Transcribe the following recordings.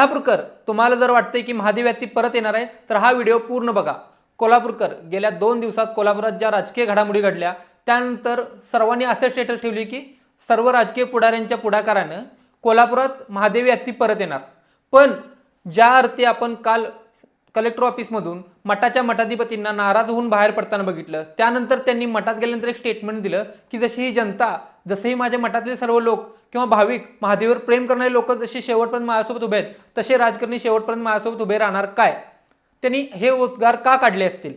कोल्हापूरकर तुम्हाला जर वाटतंय की महादेवी व्यक्ती परत येणार आहे तर हा व्हिडिओ पूर्ण बघा. कोल्हापूरकर गेल्या दोन दिवसात कोल्हापुरात ज्या राजकीय घडामोडी घडल्या त्यानंतर सर्वांनी असे स्टेटस ठेवली की सर्व राजकीय पुढाऱ्यांच्या पुढाकारानं कोल्हापुरात महादेवी हत्ती परत येणार. पण ज्या अर्थी आपण काल कलेक्टर ऑफिसमधून मठाच्या मठाधिपतींना नाराज होऊन बाहेर पडताना बघितलं. त्यानंतर त्यांनी मठात गेल्यानंतर एक स्टेटमेंट दिलं की जशी ही जनता जसेही माझ्या मठातले सर्व लोक किंवा भाविक महादेवीवर प्रेम करणारे लोक जसे शेवटपर्यंत माझ्यासोबत उभे आहेत तसे राजकारणी शेवटपर्यंत माझ्यासोबत उभे राहणार काय? त्यांनी हे उद्गार का काढले असतील?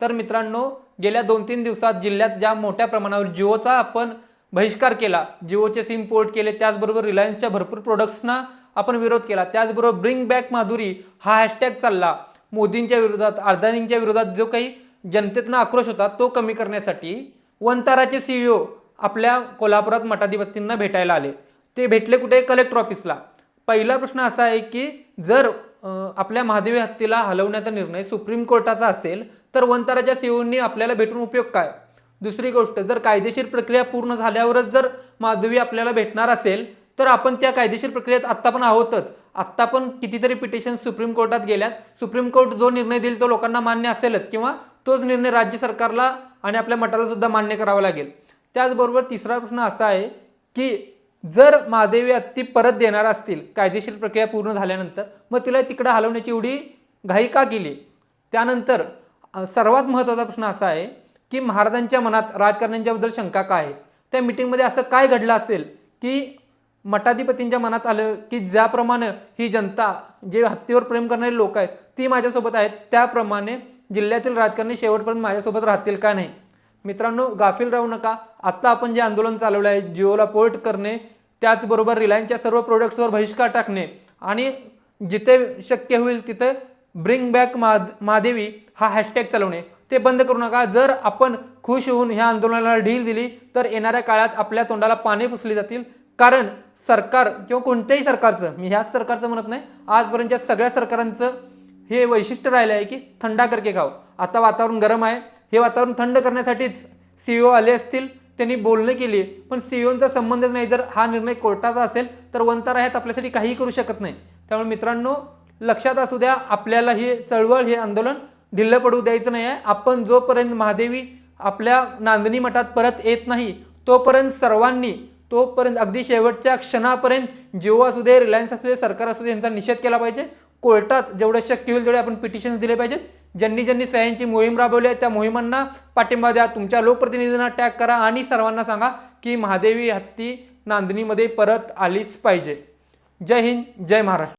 तर मित्रांनो गेल्या दोन तीन दिवसात जिल्ह्यात ज्या मोठ्या प्रमाणावर जिओचा आपण बहिष्कार केला जिओचे सिम पोर्ट केले त्याचबरोबर रिलायन्सच्या भरपूर प्रोडक्ट्सना आपण विरोध केला त्याचबरोबर ब्रिंग बॅक माधुरी हा हॅशटॅग चालला. मोदींच्या विरोधात अडदानींच्या विरोधात जो काही जनतेतनं आक्रोश होता तो कमी करण्यासाठी वंताराचे सीईओ आपल्या कोल्हापुरात मठाधिपतींना भेटायला आले. ते भेटले कुठे? कलेक्टर ऑफिसला पहिला प्रश्न असा आहे की जर आपल्या महादेवी हत्तीला हलवण्याचा निर्णय सुप्रीम कोर्टाचा असेल तर वनताराच्या सीओनी आपल्याला भेटून उपयोग काय? दुसरी गोष्ट जर कायदेशीर प्रक्रिया पूर्ण झाल्यावरच जर माधवी आपल्याला भेटणार असेल तर आपण त्या कायदेशीर प्रक्रियेत आत्ता पण आहोतच. आत्ता पण कितीतरी पिटिशन सुप्रीम कोर्टात गेल्यात. सुप्रीम कोर्ट जो निर्णय देईल तो लोकांना मान्य असेलच किंवा तोच निर्णय राज्य सरकारला आणि आपल्या मठाला सुद्धा मान्य करावा लागेल. त्याचबरोबर तिसरा प्रश्न असा आहे की जर महादेवी हत्ती परत देणार असतील कायदेशीर प्रक्रिया पूर्ण झाल्यानंतर मग तिला तिकडं हलवण्याची एवढी घाई का केली? त्यानंतर सर्वात महत्त्वाचा प्रश्न असा आहे की महाराजांच्या मनात राजकारण्यांच्याबद्दल शंका काय आहे? त्या मिटिंगमध्ये असं काय घडलं असेल की मठाधिपतींच्या मनात आलं की ज्याप्रमाणे ही जनता जे हत्तीवर प्रेम करणारे लोक आहेत ती माझ्यासोबत आहेत त्याप्रमाणे जिल्ह्यातील राजकारणी शेवटपर्यंत माझ्यासोबत राहतील का नाही? मित्रांनो गाफील राहू नका. आत्ता आपण जे आंदोलन चालवलं आहे जिओला पोर्ट करणे त्याचबरोबर रिलायन्सच्या सर्व प्रोडक्ट्सवर बहिष्कार टाकणे आणि जिथे शक्य होईल तिथे ब्रिंग बॅक मा महादेवी हा हॅशटॅग चालवणे ते बंद करू नका. जर आपण खुश होऊन ह्या आंदोलनाला ढील दिली तर येणाऱ्या काळात आपल्या तोंडाला पाने पुसली जातील. कारण सरकार किंवा कोणत्याही सरकारचं मी ह्याच सरकारचं म्हणत नाही आजपर्यंतच्या सगळ्या सरकारांचं हे वैशिष्ट्य राहिलं आहे की थंडा करके खाव. आता वातावरण गरम आहे हे वातावरण थंड करण्यासाठीच सीईओ आले असतील त्यांनी बोलणे केली पण सीईओचा संबंधच नाही. जर हा निर्णय कोर्टाचा असेल तर वंतार आहेत आपल्यासाठी काहीही करू शकत नाही. त्यामुळे मित्रांनो लक्षात असू द्या आपल्याला हे चळवळ हे आंदोलन ढिल्लं पडू द्यायचं नाही आहे. आपण जोपर्यंत महादेवी आपल्या नांदणी मठात परत येत नाही तोपर्यंत सर्वांनी तोपर्यंत अगदी शेवटच्या क्षणापर्यंत जेव्हा असू दे रिलायन्स असू दे सरकार असू दे यांचा निषेध केला पाहिजे. कोर्टात जेवढं शक्य होईल तेवढे आपण पिटिशन्स दिले पाहिजेत. ज्यांनी ज्यांनी सह्यांची मोहीम राबवली आहे त्या मोहिमांना पाठिंबा द्या. तुमच्या लोकप्रतिनिधींना टॅग करा आणि सर्वांना सांगा की महादेवी हत्ती नांदणीमध्ये परत आलीच पाहिजे. जय हिंद जय महाराष्ट्र.